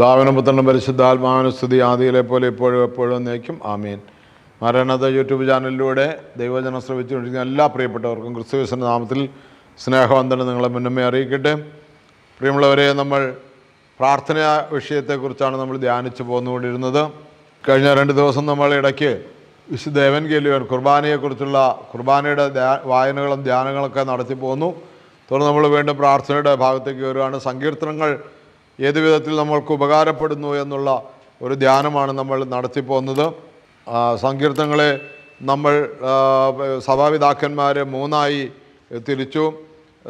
ദാവനം പുത്രനും പരിശുദ്ധാത്മാനുസ്തുതി ആദിയിലെ പോലെ ഇപ്പോഴും എപ്പോഴും നയിക്കും ആമീൻ. മരണത യൂട്യൂബ് ചാനലിലൂടെ ദൈവജനം ശ്രമിച്ചുകൊണ്ടിരിക്കുന്ന എല്ലാ പ്രിയപ്പെട്ടവർക്കും ക്രിസ്തുവിസിന്റെ നാമത്തിൽ സ്നേഹവന്ദനം നിങ്ങളെ മുന്നമേ അറിയിക്കട്ടെ. പ്രിയമുള്ളവരെ നമ്മൾ പ്രാർത്ഥന വിഷയത്തെക്കുറിച്ചാണ് നമ്മൾ ധ്യാനിച്ചു പോന്നുകൊണ്ടിരുന്നത്. കഴിഞ്ഞ രണ്ട് ദിവസം നമ്മൾ ഇടയ്ക്ക് വിശുദ്ധ ദേവൻ കുർബാനയെക്കുറിച്ചുള്ള കുർബാനയുടെ വായനകളും ധ്യാനങ്ങളൊക്കെ നടത്തി പോന്നു. തുടർന്ന് നമ്മൾ വീണ്ടും പ്രാർത്ഥനയുടെ ഭാഗത്തേക്ക് വരുവാണ് സങ്കീർത്തനങ്ങൾ ഏത് വിധത്തിൽ നമ്മൾക്ക് ഉപകാരപ്പെടുന്നു എന്നുള്ള ഒരു ധ്യാനമാണ് നമ്മൾ നടത്തിപ്പോകുന്നത്. സങ്കീർത്തങ്ങളെ നമ്മൾ സഭാപിതാക്കന്മാർ മൂന്നായി തിരിച്ചു.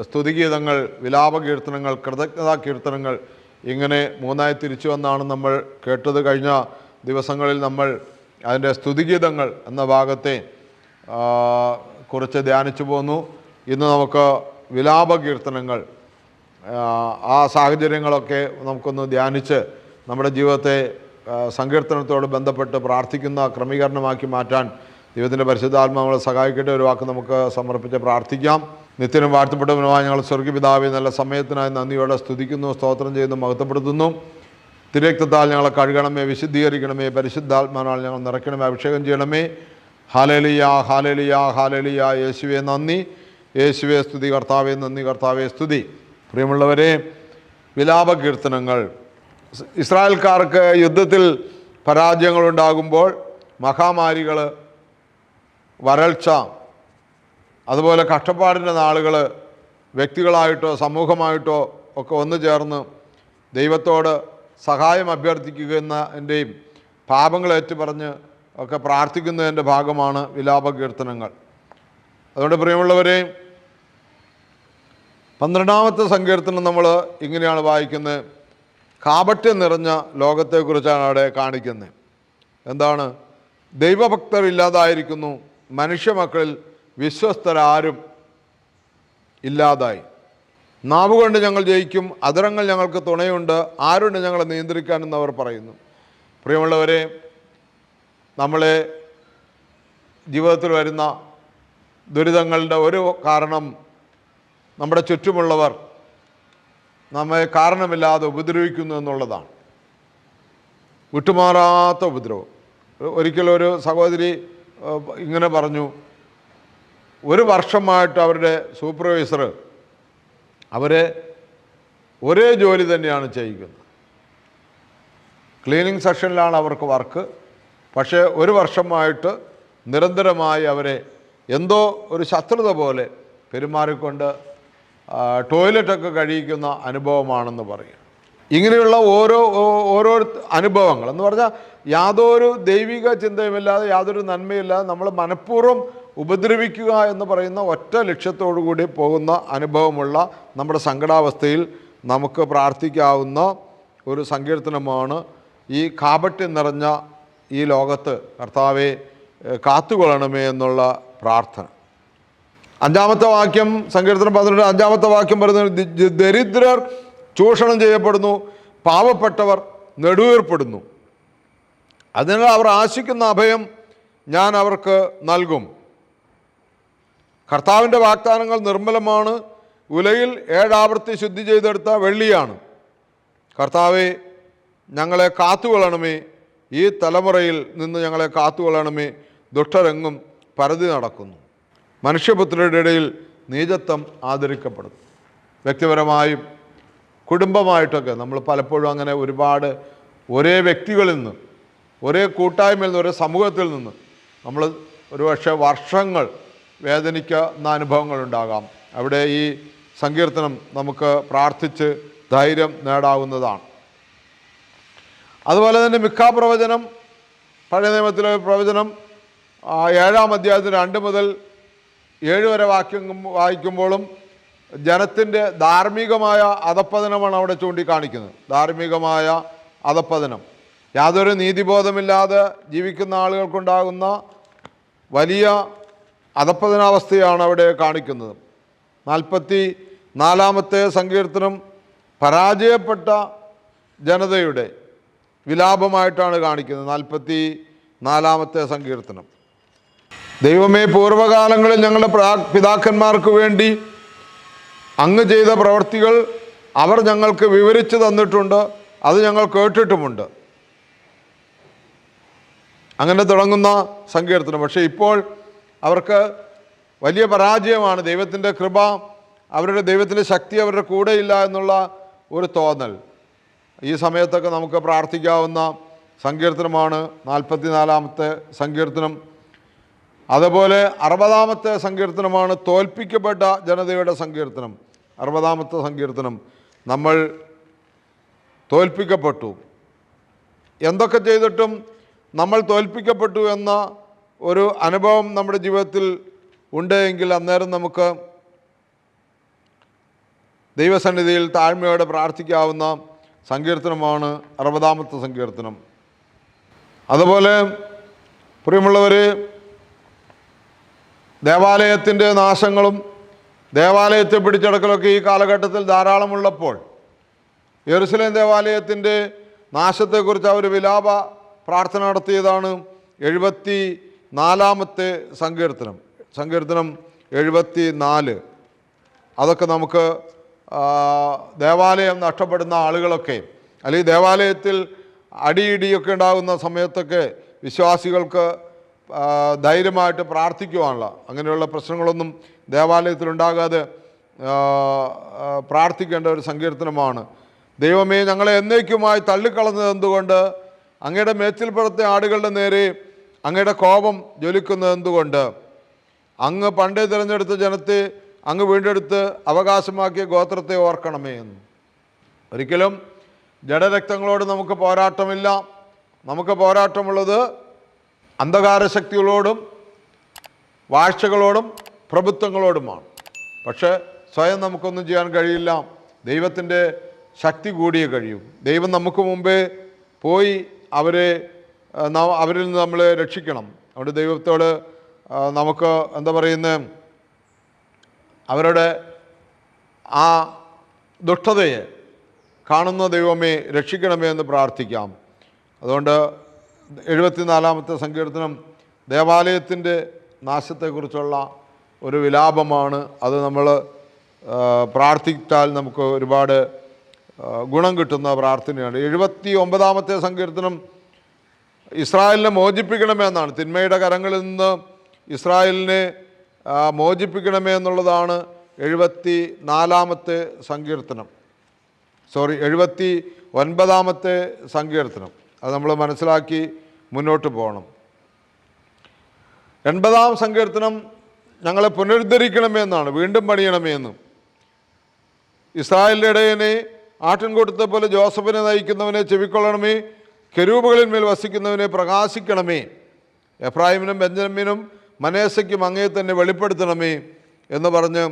സ്തുതിഗീതങ്ങൾ വിലാപ കീർത്തനങ്ങൾ കൃതജ്ഞതാ കീർത്തനങ്ങൾ ഇങ്ങനെ മൂന്നായി തിരിച്ചു എന്നാണ് നമ്മൾ കേട്ടത്. കഴിഞ്ഞ ദിവസങ്ങളിൽ നമ്മൾ അതിന്റെ സ്തുതിഗീതങ്ങൾ എന്ന ഭാഗത്തെ കുറച്ച് ധ്യാനിച്ചു പോന്നു. ഇന്ന് നമുക്ക് വിലാപ കീർത്തനങ്ങൾ ആ, സാഹചര്യങ്ങളൊക്കെ നമുക്കൊന്ന് ധ്യാനിച്ച് നമ്മുടെ ജീവിതത്തെ സങ്കീർത്തനത്തോട് ബന്ധപ്പെട്ട് പ്രാർത്ഥിക്കുന്ന ക്രമീകരണമാക്കി മാറ്റാൻ ദൈവത്തിന്റെ പരിശുദ്ധാത്മാവളെ സഹായിക്കട്ടെ. ഒരു വാക്ക് നമുക്ക് സമർപ്പിച്ച് പ്രാർത്ഥിക്കാം. നിത്യനും വാഴ്ത്തപ്പെട്ടവനുമായി ഞങ്ങൾ സ്വർഗപിതാവെ നല്ല സമയത്തിനായി നന്ദിയോടെ സ്തുതിക്കുന്നു സ്തോത്രം ചെയ്യുന്നു മഹത്വപ്പെടുത്തുന്നു. തിരക്തത്താൽ ഞങ്ങളെ കഴുകണമേ വിശുദ്ധീകരിക്കണമേ പരിശുദ്ധാത്മാനാൽ ഞങ്ങൾ നിറയ്ക്കണമേ അഭിഷേകം ചെയ്യണമേ. ഹാലലിയാ ഹാലലിയാ ഹാലലിയാ. യേശുവെ നന്ദി. യേശുവേ സ്തുതി കർത്താവേ നന്ദി കർത്താവേ സ്തുതി. പ്രിയമുള്ളവരെ വിലാപ കീർത്തനങ്ങൾ ഇസ് ഇസ്രായേൽക്കാർക്ക് യുദ്ധത്തിൽ പരാജയങ്ങളുണ്ടാകുമ്പോൾ മഹാമാരികൾ വരൾച്ച അതുപോലെ കഷ്ടപ്പാടിന്റെ നാളുകൾ വ്യക്തികളായിട്ടോ സമൂഹമായിട്ടോ ഒക്കെ ഒന്നു ചേർന്ന് ദൈവത്തോട് സഹായം അഭ്യർത്ഥിക്കുക അഭ്യർത്ഥിക്കുന്നതിന്റെയും പാപങ്ങൾ ഏറ്റുപറഞ്ഞ് ഒക്കെ പ്രാർത്ഥിക്കുന്നതിന്റെ ഭാഗമാണ് വിലാപ കീർത്തനങ്ങൾ അതുകൊണ്ട് പ്രിയമുള്ളവരെ പന്ത്രണ്ടാമത്തെ സങ്കീർത്തനം നമ്മൾ ഇങ്ങനെയാണ് വായിക്കുന്നത്. കാപട്യം നിറഞ്ഞ ലോകത്തെക്കുറിച്ചാണ് അവിടെ കാണിക്കുന്നത്. എന്താണ്? ദൈവഭക്തർ ഇല്ലാതായിരിക്കുന്നു. മനുഷ്യമക്കളിൽ വിശ്വസ്തരാരും ഇല്ലാതായി. നാവുകൊണ്ട് ഞങ്ങൾ ജയിക്കും അതിരങ്ങൾ ഞങ്ങൾക്ക് തുണയുണ്ട് ആരുണ്ട് ഞങ്ങളെ നിയന്ത്രിക്കാനെന്ന് അവർ പറയുന്നു. പ്രിയമുള്ളവരെ നമ്മളെ ജീവിതത്തിൽ വരുന്ന ദുരിതങ്ങളുടെ ഒരു കാരണം നമ്മുടെ ചുറ്റുമുള്ളവർ നമ്മെ കാരണമില്ലാതെ ഉപദ്രവിക്കുന്നു എന്നുള്ളതാണ്. വിട്ടുമാറാത്ത ഉപദ്രവം. ഒരിക്കലും ഒരു സഹോദരി ഇങ്ങനെ പറഞ്ഞു ഒരു വർഷമായിട്ട് അവരുടെ സൂപ്പർവൈസർ അവരെ ഒരേ ജോലി തന്നെയാണ് ചെയ്യിക്കുന്നത്. ക്ലീനിങ് സെക്ഷനിലാണ് അവർക്ക് വർക്ക്. പക്ഷേ ഒരു വർഷമായിട്ട് നിരന്തരമായി അവരെ എന്തോ ഒരു ശത്രുത പോലെ പെരുമാറിക്കൊണ്ട് ടോയ്ലറ്റൊക്കെ കഴിയിക്കുന്ന അനുഭവമാണെന്ന് പറയും. ഇങ്ങനെയുള്ള ഓരോ ഓരോ അനുഭവങ്ങൾ. എന്ന് പറഞ്ഞാൽ യാതൊരു ദൈവിക ചിന്തയുമില്ലാതെ യാതൊരു നന്മയില്ലാതെ നമ്മൾ മനഃപൂർവം ഉപദ്രവിക്കുക എന്ന് പറയുന്ന ഒറ്റ ലക്ഷ്യത്തോടു കൂടി പോകുന്ന അനുഭവമുള്ള നമ്മുടെ സങ്കടാവസ്ഥയിൽ നമുക്ക് പ്രാർത്ഥിക്കാവുന്ന ഒരു സങ്കീർത്തനമാണ് ഈ കാപട്യം നിറഞ്ഞ ഈ ലോകത്ത് കർത്താവെ കാത്തുകൊള്ളണമേ എന്നുള്ള പ്രാർത്ഥന. അഞ്ചാമത്തെ വാക്യം സങ്കീർത്തനം പന്ത്രണ്ട് അഞ്ചാമത്തെ വാക്യം പറയുന്നത് ദരിദ്രർ ചൂഷണം ചെയ്യപ്പെടുന്നു പാവപ്പെട്ടവർ നെടുവേർപ്പെടുന്നു. അതിനാൽ അവർ ആശിക്കുന്ന അഭയം ഞാൻ അവർക്ക് നൽകും. കർത്താവിന്റെ വാഗ്ദാനങ്ങൾ നിർമ്മലമാണ് ഉലയിൽ ഏഴാവർത്തി ശുദ്ധി ചെയ്തെടുത്ത വെള്ളിയാണ്. കർത്താവെ ഞങ്ങളെ കാത്തുകൊള്ളണമേ ഈ തലമുറയിൽ നിന്ന് ഞങ്ങളെ കാത്തുകൊള്ളണമേ ദുഷ്ടരെങ്ങും പരതി നടക്കുന്നു. മനുഷ്യപുത്രരുടെ ഇടയിൽ നീചത്വം ആദരിക്കപ്പെടും വ്യക്തിപരമായും കുടുംബമായിട്ടൊക്കെ നമ്മൾ പലപ്പോഴും അങ്ങനെ ഒരുപാട് ഒരേ വ്യക്തികളിൽ നിന്ന് ഒരേ കൂട്ടായ്മയിൽ നിന്ന് ഒരേ സമൂഹത്തിൽ നിന്ന് നമ്മൾ ഒരുപക്ഷെ വർഷങ്ങൾ വേദനിക്കുന്ന അനുഭവങ്ങളുണ്ടാകാം അവിടെ ഈ സങ്കീർത്തനം നമുക്ക് പ്രാർത്ഥിച്ച് ധൈര്യം നേടാവുന്നതാണ്. അതുപോലെ തന്നെ മിക്ക പ്രവചനം പഴയ നിയമത്തിലെ പ്രവചനം ഏഴാം അധ്യായത്തിൽ രണ്ട് മുതൽ ഏഴ് വരെ വാക്യം വായിക്കുമ്പോഴും ജനത്തിന്റെ ധാർമ്മികമായ അധപ്പതനമാണ് അവിടെ ചൂണ്ടിക്കാണിക്കുന്നത്. ധാർമ്മികമായ അധപ്പതനം യാതൊരു നീതിബോധമില്ലാതെ ജീവിക്കുന്ന ആളുകൾക്കുണ്ടാകുന്ന വലിയ അധപ്പതനാവസ്ഥയാണ് അവിടെ കാണിക്കുന്നത്. നാൽപ്പത്തി നാലാമത്തെ സങ്കീർത്തനം പരാജയപ്പെട്ട ജനതയുടെ വിലാപമായിട്ടാണ് കാണിക്കുന്നത്. നാൽപ്പത്തി നാലാമത്തെ സങ്കീർത്തനം. ദൈവമേ പൂർവകാലങ്ങളിൽ ഞങ്ങളുടെ പ്രാ- പിതാക്കന്മാർക്ക് വേണ്ടി അങ്ങ് ചെയ്ത പ്രവർത്തികൾ അവർ ഞങ്ങൾക്ക് വിവരിച്ചു തന്നിട്ടുണ്ട്. അത് ഞങ്ങൾ കേട്ടിട്ടുമുണ്ട്. അങ്ങനെ തുടങ്ങുന്ന സങ്കീർത്തനം. പക്ഷേ ഇപ്പോൾ അവർക്ക് വലിയ പരാജയമാണ്. ദൈവത്തിന്റെ കൃപ അവരുടെ ദൈവത്തിന്റെ ശക്തി അവരുടെ കൂടെയില്ല എന്നുള്ള ഒരു തോന്നൽ. ഈ സമയത്തൊക്കെ നമുക്ക് പ്രാർത്ഥിക്കാവുന്ന സങ്കീർത്തനമാണ് നാൽപ്പത്തി നാലാമത്തെ സങ്കീർത്തനം. അതുപോലെ അറുപതാമത്തെ സങ്കീർത്തനമാണ് തോൽപ്പിക്കപ്പെട്ട ജനതയുടെ സങ്കീർത്തനം. അറുപതാമത്തെ സങ്കീർത്തനം നമ്മൾ തോൽപ്പിക്കപ്പെട്ടു. എന്തൊക്കെ ചെയ്തിട്ടും നമ്മൾ തോൽപ്പിക്കപ്പെട്ടു എന്ന ഒരു അനുഭവം നമ്മുടെ ജീവിതത്തിൽ ഉണ്ടെങ്കിൽ അന്നേരം നമുക്ക് ദൈവസന്നിധിയിൽ താഴ്മയോടെ പ്രാർത്ഥിക്കാവുന്ന സങ്കീർത്തനമാണ് അറുപതാമത്തെ സങ്കീർത്തനം. അതുപോലെ പ്രിയമുള്ളവർ ദേവാലയത്തിന്റെ നാശങ്ങളും ദേവാലയത്തെ പിടിച്ചടക്കലൊക്കെ ഈ കാലഘട്ടത്തിൽ ധാരാളമുള്ളപ്പോൾ യെറുസലേം ദേവാലയത്തിന്റെ നാശത്തെക്കുറിച്ച് അവർ വിലാപ പ്രാർത്ഥന നടത്തിയതാണ് എഴുപത്തി നാലാമത്തെ സങ്കീർത്തനം. സങ്കീർത്തനം എഴുപത്തി നാല് അതൊക്കെ നമുക്ക് ദേവാലയം നഷ്ടപ്പെടുന്ന ആളുകളൊക്കെ അല്ലെങ്കിൽ ദേവാലയത്തിൽ അടിയിടിയൊക്കെ ഉണ്ടാകുന്ന സമയത്തൊക്കെ വിശ്വാസികൾക്ക് ധൈര്യമായിട്ട് പ്രാർത്ഥിക്കുവാനുള്ള അങ്ങനെയുള്ള പ്രശ്നങ്ങളൊന്നും ആ, പ്രാർത്ഥിക്കേണ്ട ഒരു സങ്കീർത്തനമാണ്. ദൈവമേ ഞങ്ങളെ എന്നേക്കുമായി തള്ളിക്കളഞ്ഞത് എന്തുകൊണ്ട്? അങ്ങയുടെ മേച്ചിൽപ്പുറത്തെ ആടുകളുടെ നേരെ അങ്ങയുടെ കോപം ജ്വലിക്കുന്നത് എന്തുകൊണ്ട്? അങ്ങ് പണ്ടേ തിരഞ്ഞെടുത്ത ജനത്തെ അങ്ങ് വീണ്ടെടുത്ത് അവകാശമാക്കിയ ഗോത്രത്തെ ഓർക്കണമേ എന്ന്. ഒരിക്കലും ജഡരക്തങ്ങളോട് നമുക്ക് പോരാട്ടമില്ല. നമുക്ക് പോരാട്ടമുള്ളത് അന്ധകാര ശക്തികളോടും വാഴ്ചകളോടും പ്രഭുത്വങ്ങളോടുമാണ്. പക്ഷേ സ്വയം നമുക്കൊന്നും ചെയ്യാൻ കഴിയില്ല. ദൈവത്തിന്റെ ശക്തി കൂടിയേ കഴിയും. ദൈവം നമുക്ക് മുമ്പേ പോയി അവരെ അവരിൽ നിന്ന് നമ്മളെ രക്ഷിക്കണം. അവിടെ ദൈവത്തോട് നമുക്ക് എന്താ പറയുന്നത് അവരുടെ ആ ദുഷ്ടതയെ കാണുന്ന ദൈവമേ രക്ഷിക്കണമേ എന്ന് പ്രാർത്ഥിക്കാം. അതുകൊണ്ട് എഴുപത്തിനാലാമത്തെ സങ്കീർത്തനം ദേവാലയത്തിന്റെ നാശത്തെക്കുറിച്ചുള്ള ഒരു വിലാപമാണ്. അത് നമ്മൾ പ്രാർത്ഥിച്ചാൽ നമുക്ക് ഒരുപാട് ഗുണം കിട്ടുന്ന പ്രാർത്ഥനയാണ്. എഴുപത്തി ഒമ്പതാമത്തെ സങ്കീർത്തനം ഇസ്രായേലിനെ മോചിപ്പിക്കണമേ എന്നാണ്. തിന്മയുടെ കരങ്ങളിൽ നിന്ന് ഇസ്രായേലിനെ മോചിപ്പിക്കണമേ എന്നുള്ളതാണ് എഴുപത്തി നാലാമത്തെ സങ്കീർത്തനം. സോറി എഴുപത്തി ഒൻപതാമത്തെ സങ്കീർത്തനം. അത് നമ്മൾ മനസ്സിലാക്കി മുന്നോട്ട് പോകണം. എൺപതാം സങ്കീർത്തനം ഞങ്ങളെ പുനരുദ്ധരിക്കണമേ എന്നാണ് വീണ്ടും പണിയണമേ ഇസ്രായേലിന്റെ ഇടയനെ ആട്ടിൻകൂട്ടത്തെ പോലെ ജോസഫിനെ നയിക്കുന്നവനെ ചെവിക്കൊള്ളണമേ കെരൂപുകളിന്മേൽ വസിക്കുന്നവനെ പ്രകാശിക്കണമേ എഫ്രാഹിമിനും ബെഞ്ചമിനും മനേസയ്ക്കും അങ്ങേ തന്നെ വെളിപ്പെടുത്തണമേ എന്ന് പറഞ്ഞ്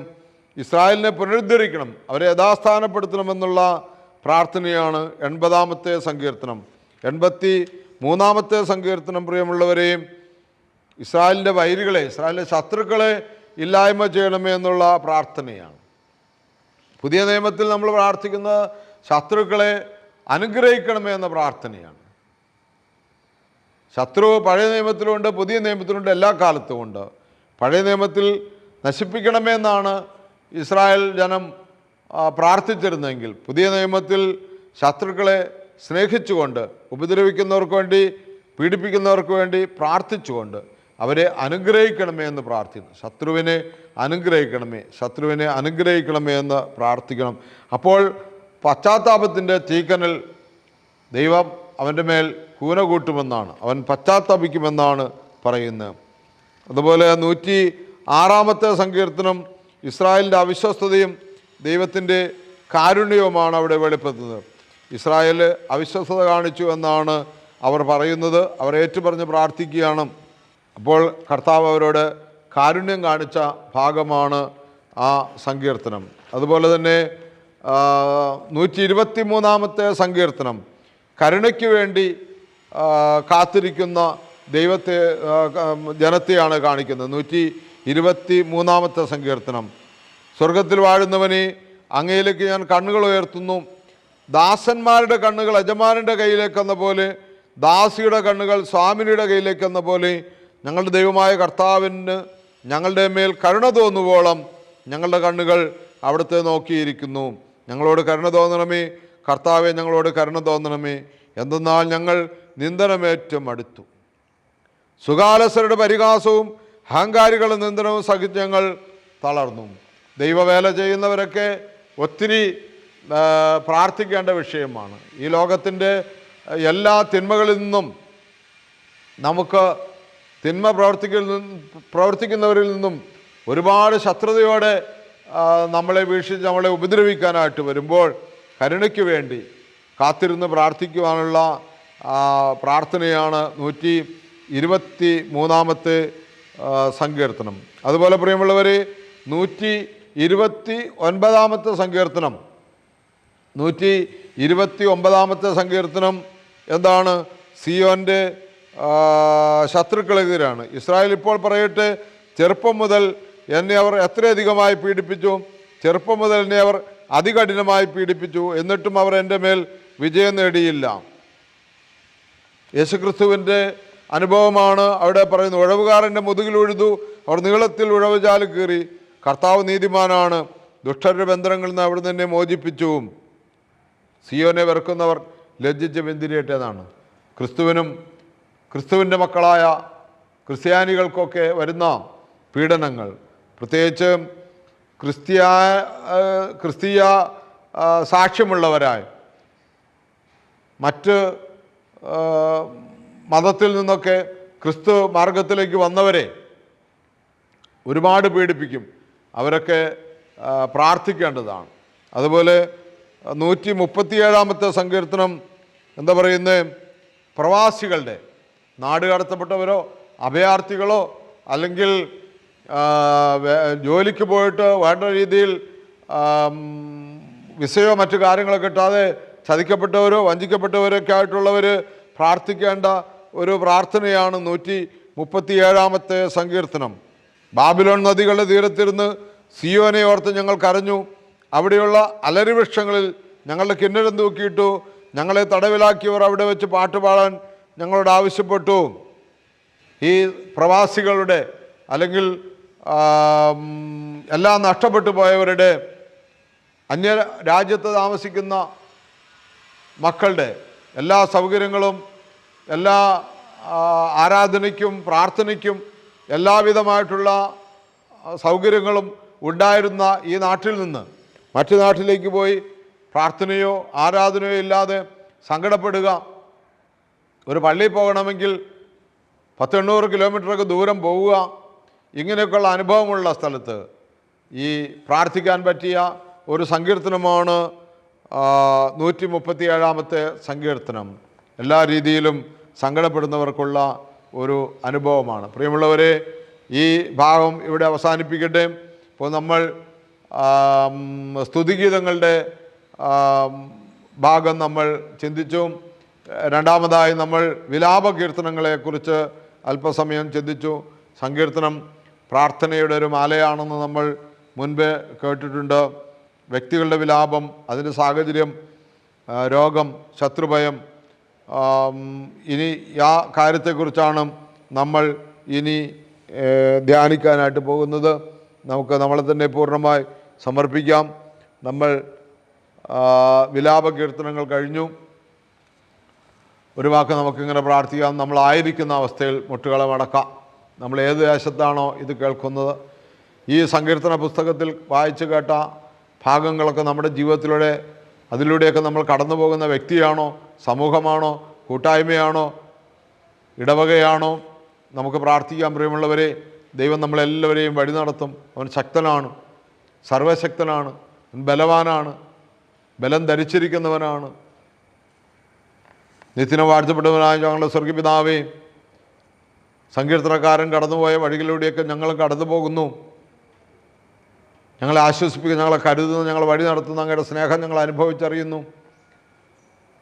ഇസ്രായേലിനെ പുനരുദ്ധരിക്കണം. അവരെ യഥാസ്ഥാനപ്പെടുത്തണമെന്നുള്ള പ്രാർത്ഥനയാണ് എൺപതാമത്തെ സങ്കീർത്തനം. എൺപത്തി മൂന്നാമത്തെ സങ്കീർത്തനം പ്രിയമുള്ളവരെയും ഇസ്രായേലിന്റെ വൈരികളെ ഇസ്രായേലിന്റെ ശത്രുക്കളെ ഇല്ലായ്മ ചെയ്യണമേ എന്നുള്ള പ്രാർത്ഥനയാണ്. പുതിയ നിയമത്തിൽ നമ്മൾ പ്രാർത്ഥിക്കുന്ന ശത്രുക്കളെ അനുഗ്രഹിക്കണമേ എന്ന പ്രാർത്ഥനയാണ്. ശത്രു പഴയ നിയമത്തിലുണ്ട് പുതിയ നിയമത്തിലുണ്ട് എല്ലാ കാലത്തും ഉണ്ട്. പഴയ നിയമത്തിൽ നശിപ്പിക്കണമേ എന്നാണ് ഇസ്രായേൽ ജനം പ്രാർത്ഥിച്ചിരുന്നെങ്കിൽ പുതിയ നിയമത്തിൽ ശത്രുക്കളെ സ്നേഹിച്ചുകൊണ്ട് ഉപദ്രവിക്കുന്നവർക്ക് വേണ്ടി പീഡിപ്പിക്കുന്നവർക്ക് വേണ്ടി പ്രാർത്ഥിച്ചുകൊണ്ട് അവരെ അനുഗ്രഹിക്കണമേ എന്ന് പ്രാർത്ഥിക്കുന്നു. ശത്രുവിനെ അനുഗ്രഹിക്കണമേ ശത്രുവിനെ അനുഗ്രഹിക്കണമേ എന്ന് പ്രാർത്ഥിക്കണം. അപ്പോൾ പശ്ചാത്താപത്തിന്റെ തീക്കനൽ ദൈവം അവന്റെ മേൽ കൂന കൂട്ടുമെന്നാണ്. അവൻ പശ്ചാത്താപിക്കുമെന്നാണ് പറയുന്നത്. അതുപോലെ നൂറ്റി ആറാമത്തെ സങ്കീർത്തനം ഇസ്രായേലിന്റെ അവിശ്വസ്തതയും ദൈവത്തിന്റെ കാരുണ്യവുമാണ് അവിടെ വെളിപ്പെടുത്തുന്നത്. ഇസ്രായേൽ അവിശ്വസത കാണിച്ചു എന്നാണ് അവർ പറയുന്നത്. അവർ ഏറ്റുപറഞ്ഞ് പ്രാർത്ഥിക്കുകയാണ്. അപ്പോൾ കർത്താവ് അവരോട് കാരുണ്യം കാണിച്ച ഭാഗമാണ് ആ സങ്കീർത്തനം. അതുപോലെ തന്നെ നൂറ്റി ഇരുപത്തി മൂന്നാമത്തെ സങ്കീർത്തനം. കരുണയ്ക്ക് വേണ്ടി കാത്തിരിക്കുന്ന ദൈവത്തെ ജനത്തെയാണ് കാണിക്കുന്നത്. നൂറ്റി ഇരുപത്തി മൂന്നാമത്തെ സങ്കീർത്തനം. സ്വർഗത്തിൽ വാഴുന്നവനെ അങ്ങയിലേക്ക് ഞാൻ കണ്ണുകൾ ഉയർത്തുന്നു. ദാസന്മാരുടെ കണ്ണുകൾ യജമാനന്റെ കയ്യിലേക്കെന്ന പോലെ ദാസിയുടെ കണ്ണുകൾ സ്വാമിനിയുടെ കയ്യിലേക്കെന്ന പോലെ ഞങ്ങളുടെ ദൈവമായ കർത്താവിന് ഞങ്ങളുടെ മേൽ കരുണ തോന്നുവോളം ഞങ്ങളുടെ കണ്ണുകൾ അവിടുത്തെ നോക്കിയിരിക്കുന്നു. ഞങ്ങളോട് കരുണ തോന്നണമേ കർത്താവെ ഞങ്ങളോട് കരുണ തോന്നണമേ. എന്തെന്നാൽ ഞങ്ങൾ നിന്ദനമേറ്റം അടുത്തു. സുഖാലസരുടെ പരിഹാസവും അഹങ്കാരികളുടെ നിന്ദനവും സഹിച്ച് ഞങ്ങൾ തളർന്നു. ദൈവവേല ചെയ്യുന്നവരൊക്കെ ഒത്തിരി പ്രാർത്ഥിക്കേണ്ട വിഷയമാണ്. ഈ ലോകത്തിന്റെ എല്ലാ തിന്മകളിൽ നിന്നും നമുക്ക് തിന്മ പ്രവർത്തിക്കുന്ന പ്രവർത്തിക്കുന്നവരിൽ നിന്നും ഒരുപാട് ശത്രുതയോടെ നമ്മളെ വീക്ഷിച്ച് നമ്മളെ ഉപദ്രവിക്കാനായിട്ട് വരുമ്പോൾ കരുണയ്ക്ക് വേണ്ടി കാത്തിരുന്ന് പ്രാർത്ഥിക്കുവാനുള്ള പ്രാർത്ഥനയാണ് നൂറ്റി ഇരുപത്തി മൂന്നാമത്തെ സങ്കീർത്തനം. അതുപോലെ പ്രിയമുള്ളവർ നൂറ്റി ഇരുപത്തി ഒൻപതാമത്തെ സങ്കീർത്തനം. നൂറ്റി ഇരുപത്തി ഒമ്പതാമത്തെ സങ്കീർത്തനം എന്താണ്? സിയോന്റെ ശത്രുക്കളെതിരാണ്. ഇസ്രായേൽ ഇപ്പോൾ പറയട്ടെ ചെറുപ്പം മുതൽ എന്നെ അവർ എത്രയധികമായി പീഡിപ്പിച്ചു? ചെറുപ്പം മുതൽ എന്നെ അവർ അതികഠിനമായി പീഡിപ്പിച്ചു. എന്നിട്ടും അവർ എന്റെ മേൽ വിജയം നേടിയില്ല. യേശുക്രിസ്തുവിന്റെ അനുഭവമാണ് അവിടെ പറയുന്നത് ഉഴവുകാരന്റെ മുതുകിൽ ഉഴുതു അവർ നീളത്തിൽ ഉഴവുചാൽ കീറി. കർത്താവ് നീതിമാനാണ് ദുഷ്ടരുടെ ബന്ധനങ്ങളിൽ നിന്ന് അവിടെ തന്നെ മോചിപ്പിച്ചു. സിയോനെ വെറുക്കുന്നവർ ലജ്ജിച്ച് വെന്തിരിയട്ടേതാണ് ക്രിസ്തുവിനും ക്രിസ്തുവിന്റെ മക്കളായ ക്രിസ്ത്യാനികൾക്കൊക്കെ വരുന്ന പീഡനങ്ങൾ. പ്രത്യേകിച്ച് ക്രിസ്ത്യ ക്രിസ്തീയ സാക്ഷ്യമുള്ളവരായി. മറ്റ് മതത്തിൽ നിന്നൊക്കെ ക്രിസ്തു മാർഗത്തിലേക്ക് വന്നവരെ ഒരുപാട് പീഡിപ്പിക്കും. അവരൊക്കെ പ്രാർത്ഥിക്കേണ്ടതാണ്. അതുപോലെ നൂറ്റി മുപ്പത്തിയേഴാമത്തെ സങ്കീർത്തനം എന്താ പറയുന്നത് പ്രവാസികളുടെ നാട് കടത്തപ്പെട്ടവരോ അഭയാർത്ഥികളോ അല്ലെങ്കിൽ ജോലിക്ക് പോയിട്ട് വേണ്ട രീതിയിൽ വിസയോ മറ്റു കാര്യങ്ങളോ കിട്ടാതെ ചതിക്കപ്പെട്ടവരോ വഞ്ചിക്കപ്പെട്ടവരൊക്കെ ആയിട്ടുള്ളവർ പ്രാർത്ഥിക്കേണ്ട ഒരു പ്രാർത്ഥനയാണ് നൂറ്റി മുപ്പത്തിയേഴാമത്തെ സങ്കീർത്തനം. ബാബിലോൺ നദികളുടെ തീരത്തിരുന്ന് സിയോനെ ഓർത്ത് ഞങ്ങൾ കരഞ്ഞു അവിടെയുള്ള അലരിവൃക്ഷങ്ങളിൽ ഞങ്ങളുടെ കിന്നരം തൂക്കിയിട്ടു ഞങ്ങളെ തടവിലാക്കിയവർ അവിടെ വെച്ച് പാട്ടുപാടാൻ ഞങ്ങളോട് ആവശ്യപ്പെട്ടു. ഈ പ്രവാസികളുടെ അല്ലെങ്കിൽ എല്ലാം നഷ്ടപ്പെട്ടു പോയവരുടെ അന്യ രാജ്യത്ത് താമസിക്കുന്ന മക്കളുടെ എല്ലാ സൗകര്യങ്ങളും എല്ലാ ആരാധനയ്ക്കും പ്രാർത്ഥനയ്ക്കും എല്ലാവിധമായിട്ടുള്ള സൗകര്യങ്ങളും ഉണ്ടായിരുന്ന ഈ നാട്ടിൽ നിന്ന്. മറ്റു നാട്ടിലേക്ക് പോയി പ്രാർത്ഥനയോ ആരാധനയോ ഇല്ലാതെ സങ്കടപ്പെടുക. ഒരു പള്ളിയിൽ പോകണമെങ്കിൽ പത്തെണ്ണൂറ് കിലോമീറ്ററൊക്കെ ദൂരം പോവുക. ഇങ്ങനെയൊക്കെയുള്ള അനുഭവമുള്ള സ്ഥലത്ത് ഈ പ്രാർത്ഥിക്കാൻ പറ്റിയ ഒരു സങ്കീർത്തനമാണ് നൂറ്റി മുപ്പത്തി ഏഴാമത്തെ സങ്കീർത്തനം. എല്ലാ രീതിയിലും സങ്കടപ്പെടുന്നവർക്കുള്ള ഒരു അനുഭവമാണ്. പ്രിയമുള്ളവരെ ഈ ഭാഗം ഇവിടെ അവസാനിപ്പിക്കട്ടെ. ഇപ്പോൾ നമ്മൾ സ്തുതിഗീതങ്ങളുടെ ഭാഗം നമ്മൾ ചിന്തിച്ചു. രണ്ടാമതായി നമ്മൾ വിലാപ കീർത്തനങ്ങളെക്കുറിച്ച് അല്പസമയം ചിന്തിച്ചു. സങ്കീർത്തനം പ്രാർത്ഥനയുടെ ഒരു മാലയാണെന്ന് നമ്മൾ മുൻപ് കേട്ടിട്ടുണ്ട്. വ്യക്തികളുടെ വിലാപം അതിന്റെ സാഹചര്യം രോഗം ശത്രുഭയം ഇനി ആ കാര്യത്തെക്കുറിച്ചാണ് നമ്മൾ ഇനി ധ്യാനിക്കാനായിട്ട് പോകുന്നത്. നമുക്ക് നമ്മളെ തന്നെ പൂർണമായി സമർപ്പിക്കാം. നമ്മൾ വിലാപ കീർത്തനങ്ങൾ കഴിഞ്ഞു. ഒരു വാക്ക് നമുക്കിങ്ങനെ പ്രാർത്ഥിക്കാം. നമ്മളായിരിക്കുന്ന അവസ്ഥയിൽ മുട്ടുകളെ മടക്കാം. നമ്മൾ ഏത് ദേശത്താണോ ഇത് കേൾക്കുന്നത്. ഈ സങ്കീർത്തന പുസ്തകത്തിൽ വായിച്ചു കേട്ട ഭാഗങ്ങളൊക്കെ നമ്മുടെ ജീവിതത്തിലൂടെ അതിലൂടെയൊക്കെ നമ്മൾ കടന്നു പോകുന്ന വ്യക്തിയാണോ സമൂഹമാണോ കൂട്ടായ്മയാണോ ഇടവകയാണോ? നമുക്ക് പ്രാർത്ഥിക്കാൻ പ്രിയമുള്ളവരെ. ദൈവം നമ്മളെല്ലാവരെയും വഴി നടത്തും. അവൻ ശക്തനാണ്. സർവശക്തനാണ് ബലവാനാണ് ബലം ധരിച്ചിരിക്കുന്നവനാണ്. നിത്യന വാഴ്ത്തപ്പെട്ടവനായ ഞങ്ങളുടെ സ്വർഗപിതാവേ സങ്കീർത്തനക്കാരൻ കടന്നുപോയ വഴികളിലൂടെയൊക്കെ ഞങ്ങൾ കടന്നു പോകുന്നു. ഞങ്ങളെ ആശ്വസിപ്പിക്കുന്ന ഞങ്ങളെ കരുതുന്നു ഞങ്ങളെ വഴി നടത്തുന്നു അങ്ങയുടെ സ്നേഹം ഞങ്ങൾ അനുഭവിച്ചറിയുന്നു.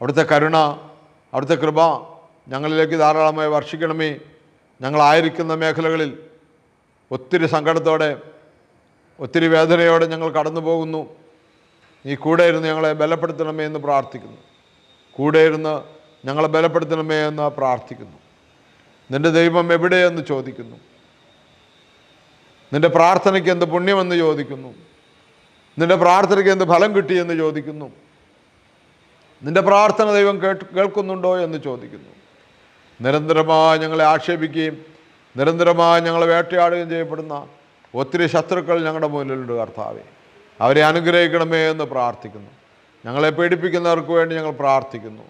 അവിടുത്തെ കരുണ അവിടുത്തെ കൃപ ഞങ്ങളിലേക്ക് ധാരാളമായി വർഷിക്കണമേ. ഞങ്ങളായിരിക്കുന്ന മേഖലകളിൽ ഒത്തിരി സങ്കടത്തോടെ ഒത്തിരി വേദനയോടെ ഞങ്ങൾ കടന്നു പോകുന്നു നീ കൂടെ ഇരുന്ന് ഞങ്ങളെ ബലപ്പെടുത്തണമേ എന്ന് പ്രാർത്ഥിക്കുന്നു. കൂടെ ഇരുന്ന് ഞങ്ങളെ ബലപ്പെടുത്തണമേ എന്ന് പ്രാർത്ഥിക്കുന്നു. നിന്റെ ദൈവം എവിടെയെന്ന് ചോദിക്കുന്നു. നിന്റെ പ്രാർത്ഥനയ്ക്ക് എന്ത് പുണ്യമെന്ന് ചോദിക്കുന്നു. നിന്റെ പ്രാർത്ഥനയ്ക്ക് എന്ത് ഫലം കിട്ടിയെന്ന് ചോദിക്കുന്നു. നിന്റെ പ്രാർത്ഥന ദൈവം കേട്ട് കേൾക്കുന്നുണ്ടോ എന്ന് ചോദിക്കുന്നു. നിരന്തരമായി ഞങ്ങളെ ആക്ഷേപിക്കുകയും നിരന്തരമായി ഞങ്ങളെ വേട്ടയാടുകയും ചെയ്യപ്പെടുന്ന ഒത്തിരി ശത്രുക്കൾ ഞങ്ങളുടെ മുന്നിലുണ്ട് കർത്താവെ. അവരെ അനുഗ്രഹിക്കണമേ എന്ന് പ്രാർത്ഥിക്കുന്നു. ഞങ്ങളെ പേടിപ്പിക്കുന്നവർക്ക് വേണ്ടി ഞങ്ങൾ പ്രാർത്ഥിക്കുന്നു.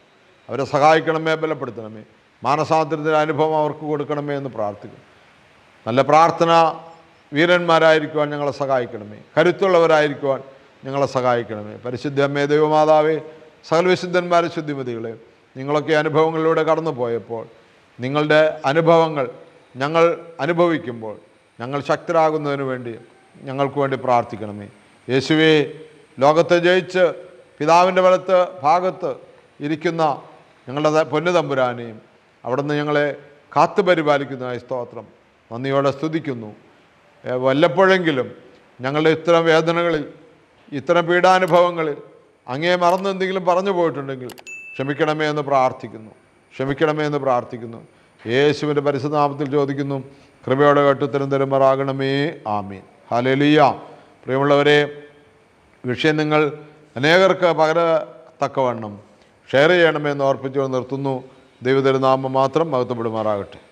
അവരെ സഹായിക്കണമേ ബലപ്പെടുത്തണമേ. മാനസാന്തരത്തിന്റെ അനുഭവം അവർക്ക് കൊടുക്കണമേ എന്ന് പ്രാർത്ഥിക്കുന്നു. നല്ല പ്രാർത്ഥന വീരന്മാരായിരിക്കുവാൻ ഞങ്ങളെ സഹായിക്കണമേ. കരുത്തുള്ളവരായിരിക്കുവാൻ ഞങ്ങളെ സഹായിക്കണമേ. പരിശുദ്ധ അമ്മേ ദൈവമാതാവേ സകലവിശുദ്ധന്മാരെ ശുദ്ധിമതികളെ നിങ്ങളൊക്കെ അനുഭവങ്ങളിലൂടെ കടന്നു പോയപ്പോൾ നിങ്ങളുടെ അനുഭവങ്ങൾ ഞങ്ങൾ അനുഭവിക്കുമ്പോൾ ഞങ്ങൾ ശക്തരാകുന്നതിന് വേണ്ടി ഞങ്ങൾക്ക് വേണ്ടി പ്രാർത്ഥിക്കണമേ. യേശുവേ ലോകത്തെ ജയിച്ച് പിതാവിന്റെ വലത്ത് ഭാഗത്ത് ഇരിക്കുന്ന ഞങ്ങളുടെ പൊന്നുതമ്പുരാനെയും പൊന്നു തമ്പുരാനെയും അവിടുന്ന് ഞങ്ങളെ കാത്തു പരിപാലിക്കുന്നതായി സ്തോത്രം. നന്ദിയോടെ സ്തുതിക്കുന്നു. വല്ലപ്പോഴെങ്കിലും ഞങ്ങളുടെ ഇത്തരം വേദനകളിൽ ഇത്തരം പീഡാനുഭവങ്ങളിൽ അങ്ങേ മറന്ന് എന്തെങ്കിലും പറഞ്ഞു പോയിട്ടുണ്ടെങ്കിൽ ക്ഷമിക്കണമേ എന്ന് പ്രാർത്ഥിക്കുന്നു. ക്ഷമിക്കണമേ എന്ന് പ്രാർത്ഥിക്കുന്നു. യേശുവിന്റെ പരിശുദ്ധനാമത്തിൽ ചോദിക്കുന്നു. കൃപയോടെ കേട്ടുത്തരം തരുമാറാകണമേ. ആമീൻ. ഹലലിയ പ്രിയമുള്ളവരെ വിഷയം നിങ്ങൾ അനേകർക്ക് പകരത്തക്കവണ്ണം ഷെയർ ചെയ്യണമെന്ന് ഓർപ്പിച്ചുകൊണ്ട് നിർത്തുന്നു. ദൈവതരുനാമം മാത്രം മഹത്വപ്പെടുമാറാകട്ടെ.